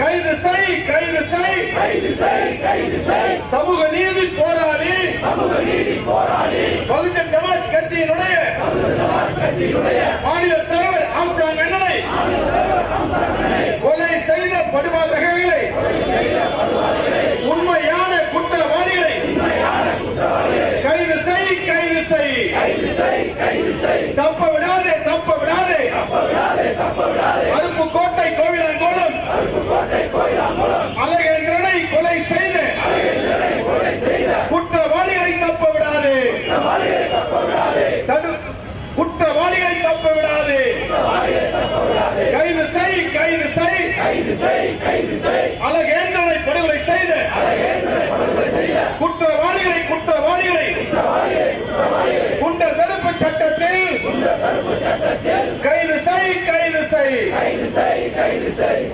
கைது செய் கைது செய். சமூக நீதி போராளி. பகுஜன் சமாஜ் கட்சியினுடைய மாநில தலைவர் ஆம்சாங் அண்ணனை கொலை செய்த படுபாதகங்களை உண்மையான குற்றவாளிகளை கைது செய் கைது செய். தப்ப விடாதே தப்ப விடாதே. அருப்பு கோட்டை கோவிலங்கோலம் அழகேந்திரனை கொலை செய்த குற்றவாளிகளை தப்ப விடாதே தடு குற்றவாளிகளை தப்ப விடாது. கைது செய் கைது செய். அழகேந்திரனை படுகொலை செய்த. குற்றவாளிகளை குற்றவாளிகளை. குண்டர் தடுப்பு சட்டத்தில். கைது செய் கைது செய் கைது செய் கைது செய்.